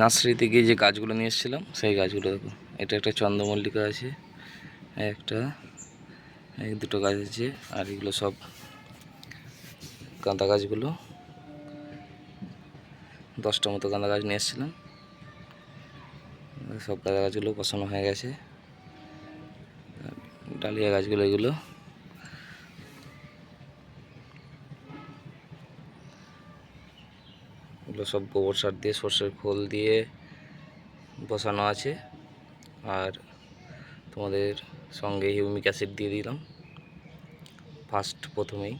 Nursery থেকে যে গাছগুলো নিয়ে এসেছিলাম, সেই গাছগুলো দেখো এটা একটা চন্দ্রমল্লিকা আছে, একটা, এই দুটো গাছ আছে, আর এগুলো সব গাঁদা গাছগুলো। দশটা মতো গাঁদা গাছ নিয়ে এসেছিলাম। সব গাঁদা গাছগুলো বসানো হয়ে গেছে। ডালিয়া গাছগুলো, এগুলো এগুলো সব গোবর সার দিয়ে, সর্ষের খোল দিয়ে বসানো আছে। আর তোমাদের সঙ্গে হিউমিক অ্যাসিড দিয়ে দিলাম। ফার্স্ট প্রথমেই।